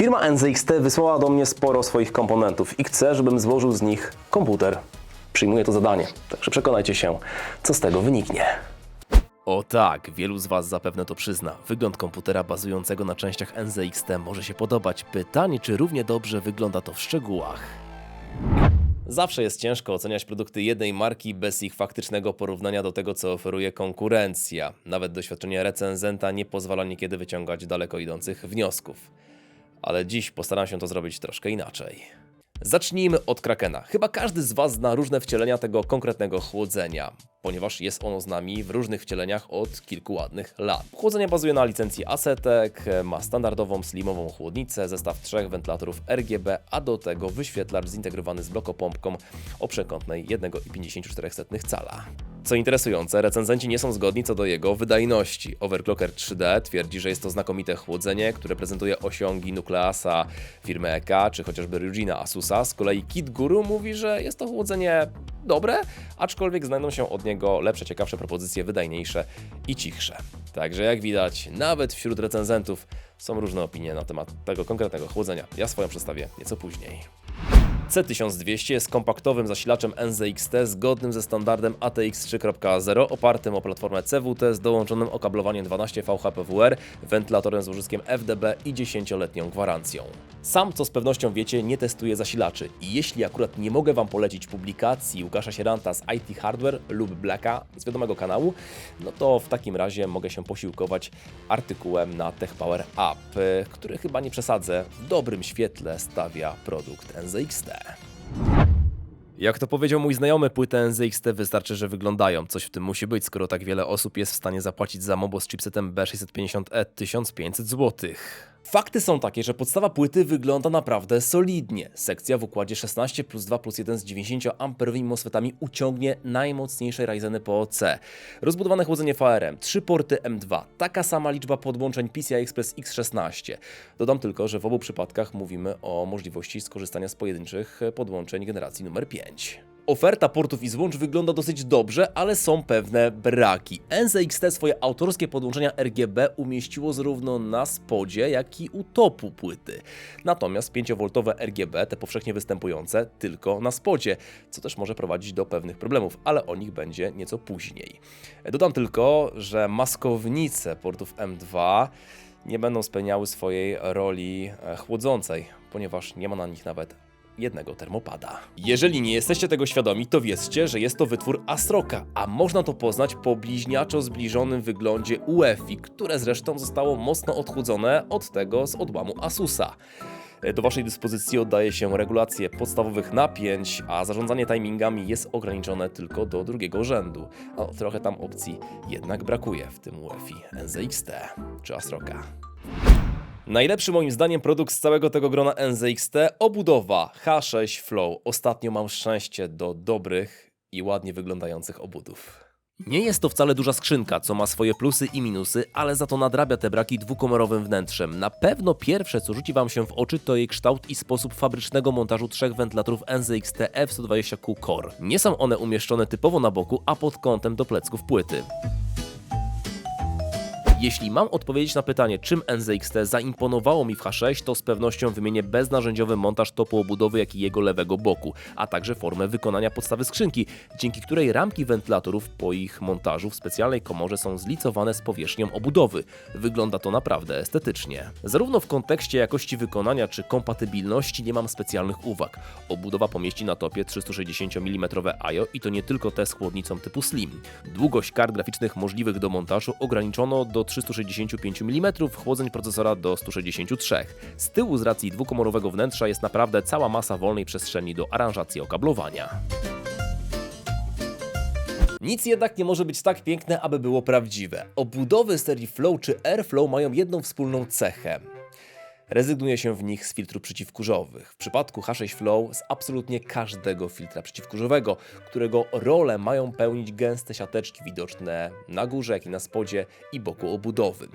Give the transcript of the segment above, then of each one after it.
Firma NZXT wysłała do mnie sporo swoich komponentów i chce, żebym złożył z nich komputer. Przyjmuję to zadanie, także przekonajcie się, co z tego wyniknie. O tak, wielu z Was zapewne to przyzna. Wygląd komputera bazującego na częściach NZXT może się podobać. Pytanie, czy równie dobrze wygląda to w szczegółach. Zawsze jest ciężko oceniać produkty jednej marki bez ich faktycznego porównania do tego, co oferuje konkurencja. Nawet doświadczenie recenzenta nie pozwala niekiedy wyciągać daleko idących wniosków. Ale dziś postaram się to zrobić troszkę inaczej. Zacznijmy od Krakena. Chyba każdy z Was zna różne wcielenia tego konkretnego chłodzenia, ponieważ jest ono z nami w różnych wcieleniach od kilku ładnych lat. Chłodzenie bazuje na licencji Acetek, ma standardową slimową chłodnicę, zestaw trzech wentylatorów RGB, a do tego wyświetlacz zintegrowany z blokopompką o przekątnej 1,54 cala. Co interesujące, recenzenci nie są zgodni co do jego wydajności. Overclocker 3D twierdzi, że jest to znakomite chłodzenie, które prezentuje osiągi Nucleasa firmy EK, czy chociażby Ryujina Asusa. Z kolei Kit Guru mówi, że jest to chłodzenie dobre, aczkolwiek znajdą się od niego lepsze, ciekawsze propozycje, wydajniejsze i cichsze. Także jak widać, nawet wśród recenzentów są różne opinie na temat tego konkretnego chłodzenia. Ja swoją przedstawię nieco później. C1200 jest kompaktowym zasilaczem NZXT zgodnym ze standardem ATX 3.0 opartym o platformę CWT z dołączonym okablowaniem 12 VHPWR, wentylatorem z łożyskiem FDB i 10-letnią gwarancją. Sam, co z pewnością wiecie, nie testuję zasilaczy i jeśli akurat nie mogę Wam polecić publikacji Łukasza Sieranta z IT Hardware lub Blacka z wiadomego kanału, no to w takim razie mogę się posiłkować artykułem na Tech Power który chyba nie przesadzę, w dobrym świetle stawia produkt NZXT. Jak to powiedział mój znajomy, płyty NZXT wystarczy, że wyglądają. Coś w tym musi być, skoro tak wiele osób jest w stanie zapłacić za MOBO z chipsetem B650E 1500 zł. Fakty są takie, że podstawa płyty wygląda naprawdę solidnie. Sekcja w układzie 16 plus 2 plus 1 z 90A MOSFETami uciągnie najmocniejsze Ryzeny PoC. Rozbudowane chłodzenie VRM, 3 porty M2, taka sama liczba podłączeń PCI Express X16. Dodam tylko, że w obu przypadkach mówimy o możliwości skorzystania z pojedynczych podłączeń generacji numer 5. Oferta portów i złącz wygląda dosyć dobrze, ale są pewne braki. NZXT swoje autorskie podłączenia RGB umieściło zarówno na spodzie, jak i u topu płyty. Natomiast 5V RGB, te powszechnie występujące, tylko na spodzie, co też może prowadzić do pewnych problemów, ale o nich będzie nieco później. Dodam tylko, że maskownice portów M2 nie będą spełniały swojej roli e, chłodzącej, ponieważ nie ma na nich nawet jednego termopada. Jeżeli nie jesteście tego świadomi, to wiedzcie, że jest to wytwór Asroka, a można to poznać po bliźniaczo zbliżonym wyglądzie UEFI, które zresztą zostało mocno odchudzone od tego z odłamu Asusa. Do Waszej dyspozycji oddaje się regulację podstawowych napięć, a zarządzanie timingami jest ograniczone tylko do drugiego rzędu. No, trochę tam opcji jednak brakuje w tym UEFI NZXT czy Asroka. Najlepszy moim zdaniem produkt z całego tego grona NZXT obudowa H6 Flow. Ostatnio mam szczęście do dobrych i ładnie wyglądających obudów. Nie jest to wcale duża skrzynka, co ma swoje plusy i minusy, ale za to nadrabia te braki dwukomorowym wnętrzem. Na pewno pierwsze, co rzuci Wam się w oczy, to jej kształt i sposób fabrycznego montażu trzech wentylatorów NZXT F120Q Core. Nie są one umieszczone typowo na boku, a pod kątem do plecków płyty. Jeśli mam odpowiedzieć na pytanie, czym NZXT zaimponowało mi w H6, to z pewnością wymienię beznarzędziowy montaż topu obudowy, jak i jego lewego boku, a także formę wykonania podstawy skrzynki, dzięki której ramki wentylatorów po ich montażu w specjalnej komorze są zlicowane z powierzchnią obudowy. Wygląda to naprawdę estetycznie. Zarówno w kontekście jakości wykonania czy kompatybilności nie mam specjalnych uwag. Obudowa pomieści na topie 360 mm IO i to nie tylko te z chłodnicą typu Slim. Długość kart graficznych możliwych do montażu ograniczono do 365 mm, chłodzeń procesora do 163. Z tyłu z racji dwukomorowego wnętrza jest naprawdę cała masa wolnej przestrzeni do aranżacji okablowania. Nic jednak nie może być tak piękne, aby było prawdziwe. Obudowy serii Flow czy Airflow mają jedną wspólną cechę. Rezygnuje się w nich z filtrów przeciwkurzowych. W przypadku H6 Flow z absolutnie każdego filtra przeciwkurzowego, którego rolę mają pełnić gęste siateczki widoczne na górze, jak i na spodzie i boku obudowy.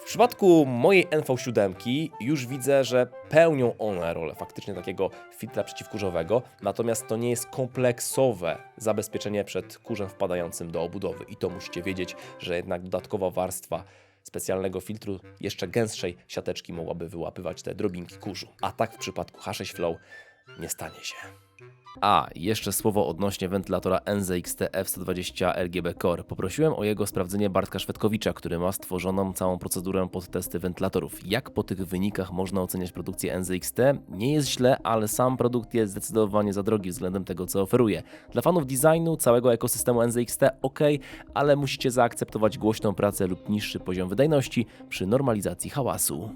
W przypadku mojej NV7 już widzę, że pełnią one rolę faktycznie takiego filtra przeciwkurzowego, natomiast to nie jest kompleksowe zabezpieczenie przed kurzem wpadającym do obudowy i to musicie wiedzieć, że jednak dodatkowa warstwa specjalnego filtru jeszcze gęstszej siateczki mogłaby wyłapywać te drobinki kurzu. A tak w przypadku H6 Flow nie stanie się. A, jeszcze słowo odnośnie wentylatora NZXT F120 RGB Core. Poprosiłem o jego sprawdzenie Bartka Szwedkowicza, który ma stworzoną całą procedurę pod testy wentylatorów. Jak po tych wynikach można oceniać produkcję NZXT? Nie jest źle, ale sam produkt jest zdecydowanie za drogi względem tego, co oferuje. Dla fanów designu, całego ekosystemu NZXT ok, ale musicie zaakceptować głośną pracę lub niższy poziom wydajności przy normalizacji hałasu.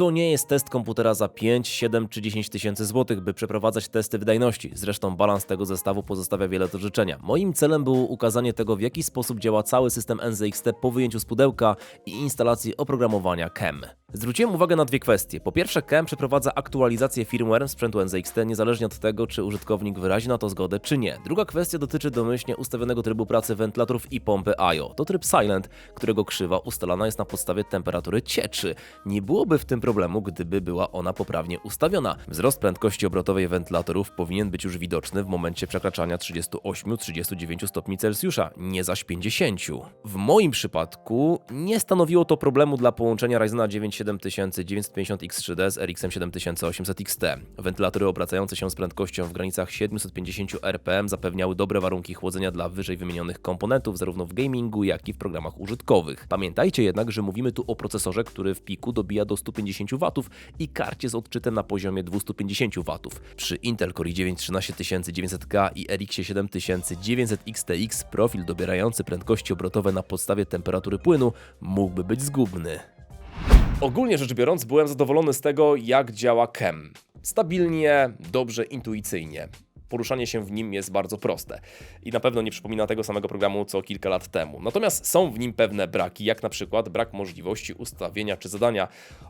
To nie jest test komputera za 5, 7 czy 10 tysięcy złotych, by przeprowadzać testy wydajności. Zresztą balans tego zestawu pozostawia wiele do życzenia. Moim celem było ukazanie tego, w jaki sposób działa cały system NZXT po wyjęciu z pudełka i instalacji oprogramowania CAM. Zwróciłem uwagę na dwie kwestie. Po pierwsze, CAM przeprowadza aktualizację firmwarem sprzętu NZXT niezależnie od tego, czy użytkownik wyrazi na to zgodę, czy nie. Druga kwestia dotyczy domyślnie ustawionego trybu pracy wentylatorów i pompy IO. To tryb Silent, którego krzywa ustalana jest na podstawie temperatury cieczy. Nie byłoby w tym problemu, gdyby była ona poprawnie ustawiona. Wzrost prędkości obrotowej wentylatorów powinien być już widoczny w momencie przekraczania 38-39 stopni Celsjusza, nie zaś 50. W moim przypadku nie stanowiło to problemu dla połączenia Ryzena 9 7950X3D z RX 7800 XT. Wentylatory obracające się z prędkością w granicach 750 RPM zapewniały dobre warunki chłodzenia dla wyżej wymienionych komponentów zarówno w gamingu, jak i w programach użytkowych. Pamiętajcie jednak, że mówimy tu o procesorze, który w piku dobija do 150 W i karcie z odczytem na poziomie 250 W. Przy Intel Core i9 13900K i RX 7900 XTX profil dobierający prędkości obrotowe na podstawie temperatury płynu mógłby być zgubny. Ogólnie rzecz biorąc, byłem zadowolony z tego, jak działa CAM. Stabilnie, dobrze, intuicyjnie. Poruszanie się w nim jest bardzo proste i na pewno nie przypomina tego samego programu co kilka lat temu. Natomiast są w nim pewne braki, jak na przykład brak możliwości ustawienia czy zadania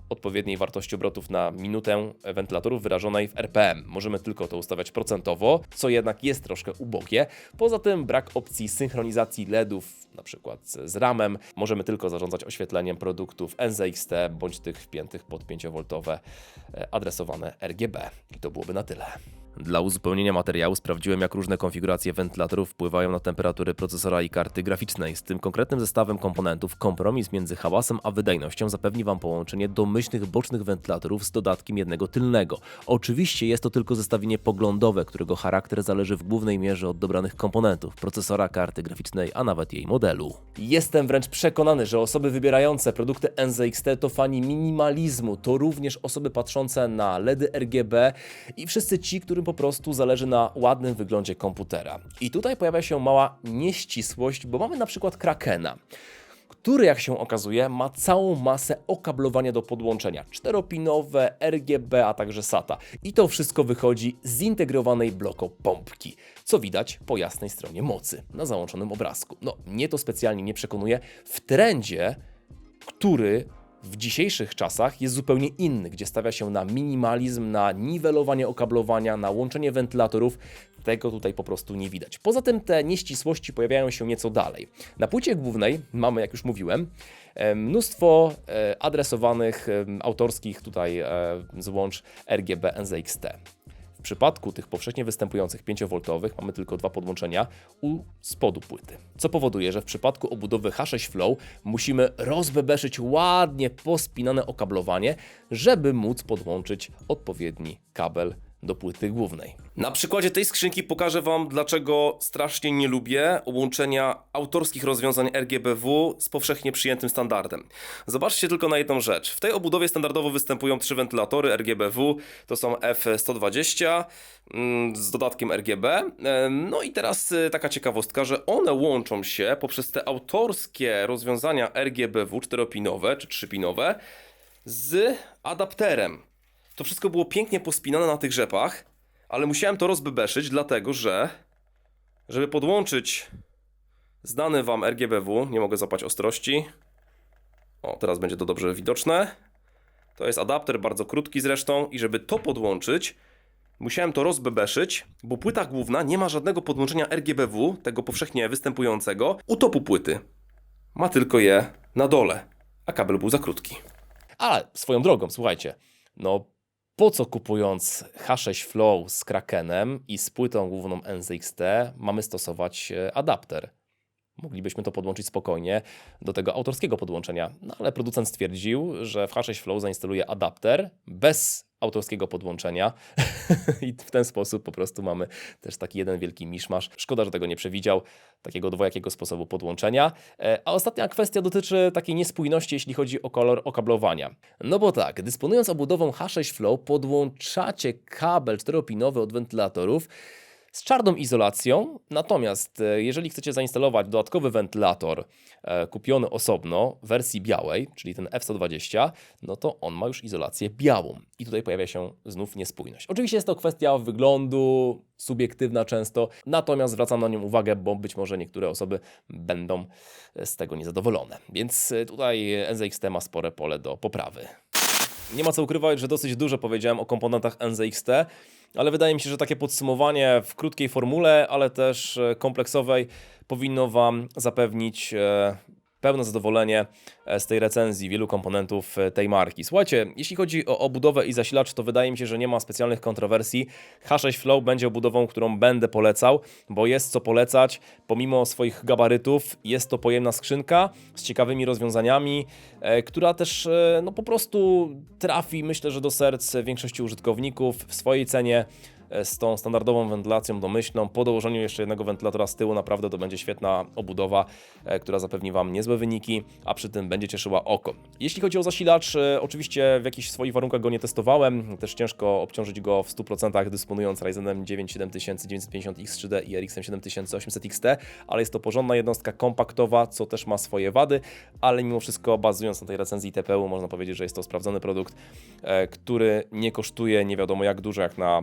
odpowiedniej wartości obrotów na minutę wentylatorów wyrażonej w RPM. Możemy tylko to ustawiać procentowo, co jednak jest troszkę ubogie. Poza tym brak opcji synchronizacji LEDów, na przykład z RAM-em. Możemy tylko zarządzać oświetleniem produktów NZXT bądź tych wpiętych pod 5V adresowane RGB. I to byłoby na tyle. Dla uzupełnienia materiału sprawdziłem, jak różne konfiguracje wentylatorów wpływają na temperaturę procesora i karty graficznej. Z tym konkretnym zestawem komponentów kompromis między hałasem a wydajnością zapewni Wam połączenie domyślnych bocznych wentylatorów z dodatkiem jednego tylnego. Oczywiście jest to tylko zestawienie poglądowe, którego charakter zależy w głównej mierze od dobranych komponentów, procesora, karty graficznej, a nawet jej modelu. Jestem wręcz przekonany, że osoby wybierające produkty NZXT to fani minimalizmu, to również osoby patrzące na LEDy RGB i wszyscy ci, którym po prostu zależy na ładnym wyglądzie komputera. I tutaj pojawia się mała nieścisłość, bo mamy na przykład Krakena który jak się okazuje ma całą masę okablowania do podłączenia. Czteropinowe, RGB, a także SATA. I to wszystko wychodzi z zintegrowanej blokopompki, co widać po jasnej stronie mocy na załączonym obrazku. No, mnie to specjalnie nie przekonuje w trendzie, który w dzisiejszych czasach jest zupełnie inny, gdzie stawia się na minimalizm, na niwelowanie okablowania, na łączenie wentylatorów. Tego tutaj po prostu nie widać. Poza tym te nieścisłości pojawiają się nieco dalej. Na płycie głównej mamy, jak już mówiłem, e, mnóstwo e, adresowanych e, autorskich tutaj złącz RGB NZXT. W przypadku tych powszechnie występujących 5V mamy tylko dwa podłączenia u spodu płyty. Co powoduje, że w przypadku obudowy H6 Flow musimy rozbebeszyć ładnie pospinane okablowanie, żeby móc podłączyć odpowiedni kabel do płyty głównej. Na przykładzie tej skrzynki pokażę Wam, dlaczego strasznie nie lubię łączenia autorskich rozwiązań RGBW z powszechnie przyjętym standardem. Zobaczcie tylko na jedną rzecz. W tej obudowie standardowo występują trzy wentylatory RGBW, to są F120 mm, z dodatkiem RGB. No i teraz y, taka ciekawostka, że one łączą się poprzez te autorskie rozwiązania RGBW czteropinowe czy trzypinowe z adapterem. To wszystko było pięknie pospinane na tych rzepach, ale musiałem to rozbebeszyć, dlatego że żeby podłączyć znany Wam RGBW, nie mogę zapać ostrości. O, teraz będzie to dobrze widoczne. To jest adapter, bardzo krótki zresztą i żeby to podłączyć, Musiałem to rozbebeszyć, bo płyta główna nie ma żadnego podłączenia RGBW, tego powszechnie występującego, u topu płyty. Ma tylko je na dole, a kabel był za krótki. Ale swoją drogą, słuchajcie, no po co kupując H6 Flow z Krakenem i z płytą główną NZXT mamy stosować e, adapter? Moglibyśmy to podłączyć spokojnie do tego autorskiego podłączenia, no ale producent stwierdził, że w H6 Flow zainstaluje adapter bez autorskiego podłączenia i w ten sposób po prostu mamy też taki jeden wielki miszmasz. Szkoda, że tego nie przewidział, takiego dwojakiego sposobu podłączenia. E, A ostatnia kwestia dotyczy takiej niespójności, jeśli chodzi o kolor okablowania. No bo tak, dysponując obudową H6 Flow podłączacie kabel 4-pinowy od wentylatorów z czarną izolacją, natomiast e, jeżeli chcecie zainstalować dodatkowy wentylator e, kupiony osobno w wersji białej, czyli ten F120, no to on ma już izolację białą. I tutaj pojawia się znów niespójność. Oczywiście jest to kwestia wyglądu, subiektywna często, natomiast zwracam na nią uwagę, bo być może niektóre osoby będą e, z tego niezadowolone. Więc tutaj NZXT ma spore pole do poprawy. Nie ma co ukrywać, że dosyć dużo powiedziałem o komponentach NZXT, ale wydaje mi się, że takie podsumowanie w krótkiej formule, ale też e, kompleksowej powinno Wam zapewnić e, pełne zadowolenie e, z tej recenzji wielu komponentów e, tej marki. Słuchajcie, jeśli chodzi o obudowę i zasilacz, to wydaje mi się, że nie ma specjalnych kontrowersji. H6 Flow będzie obudową, którą będę polecał, bo jest co polecać. Pomimo swoich gabarytów, jest to pojemna skrzynka z ciekawymi rozwiązaniami, e, która też no, po prostu trafi, myślę, że do serc większości użytkowników w swojej cenie z tą standardową wentylacją domyślną. Po dołożeniu jeszcze jednego wentylatora z tyłu naprawdę to będzie świetna obudowa, e, która zapewni Wam niezłe wyniki, a przy tym będzie cieszyła oko. Jeśli chodzi o zasilacz, e, oczywiście w jakichś swoich warunkach go nie testowałem, też ciężko obciążyć go w 100% dysponując Ryzenem 9 7950X3D i RX 7800 XT, ale jest to porządna jednostka kompaktowa, co też ma swoje wady, ale mimo wszystko bazując na tej recenzji TPU można powiedzieć, że jest to sprawdzony produkt, e, który nie kosztuje nie wiadomo jak dużo, jak na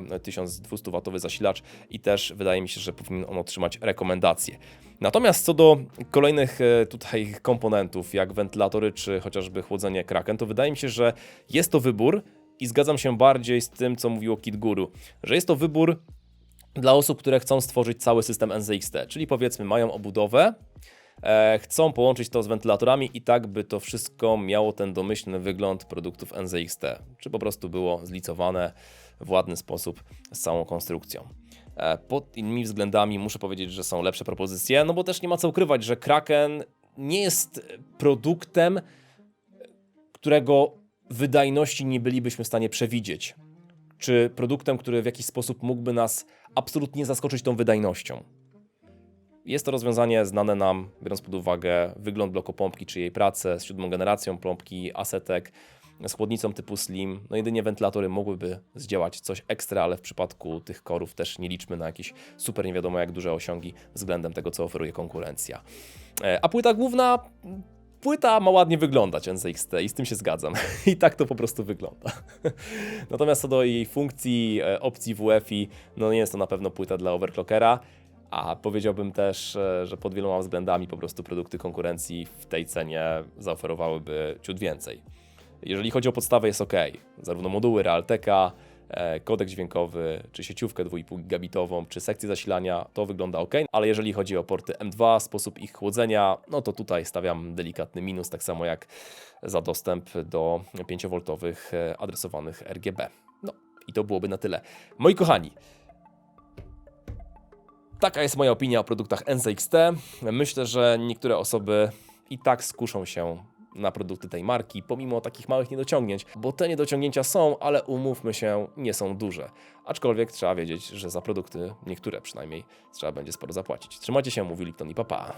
1200W zasilacz i też wydaje mi się, że powinien on otrzymać rekomendacje. Natomiast co do kolejnych e, tutaj komponentów, jak wentylatory czy chociażby chłodzenie Kraken, to wydaje mi się, że jest to wybór i zgadzam się bardziej z tym, co mówiło Kit Guru, że jest to wybór dla osób, które chcą stworzyć cały system NZXT, czyli powiedzmy mają obudowę, e, chcą połączyć to z wentylatorami i tak by to wszystko miało ten domyślny wygląd produktów NZXT, czy po prostu było zlicowane w ładny sposób z całą konstrukcją. E, Pod innymi względami muszę powiedzieć, że są lepsze propozycje, no bo też nie ma co ukrywać, że Kraken nie jest produktem, którego wydajności nie bylibyśmy w stanie przewidzieć, czy produktem, który w jakiś sposób mógłby nas absolutnie zaskoczyć tą wydajnością. Jest to rozwiązanie znane nam, biorąc pod uwagę wygląd blokopompki czy jej pracę z siódmą generacją pompki Asetek, z chłodnicą typu Slim. No jedynie wentylatory mogłyby zdziałać coś ekstra, ale w przypadku tych korów też nie liczmy na jakieś super nie wiadomo jak duże osiągi względem tego, co oferuje konkurencja. E, A płyta główna Płyta ma ładnie wyglądać NZXT i z tym się zgadzam. I tak to po prostu wygląda. Natomiast co do jej funkcji, e, opcji WF-i, no nie jest to na pewno płyta dla overclockera, a powiedziałbym też, e, że pod wieloma względami po prostu produkty konkurencji w tej cenie zaoferowałyby ciut więcej. Jeżeli chodzi o podstawę jest ok, zarówno moduły Realteka, e, kodek dźwiękowy, czy sieciówkę 2,5 gigabitową, czy sekcję zasilania, to wygląda ok, ale jeżeli chodzi o porty M2, sposób ich chłodzenia, no to tutaj stawiam delikatny minus, tak samo jak za dostęp do 5V adresowanych RGB. No i to byłoby na tyle. Moi kochani, Taka jest moja opinia o produktach NZXT. Myślę, że niektóre osoby i tak skuszą się na produkty tej marki, pomimo takich małych niedociągnięć, bo te niedociągnięcia są, ale umówmy się, nie są duże. Aczkolwiek trzeba wiedzieć, że za produkty, niektóre przynajmniej, trzeba będzie sporo zapłacić. Trzymajcie się, mówił Lipton i papa.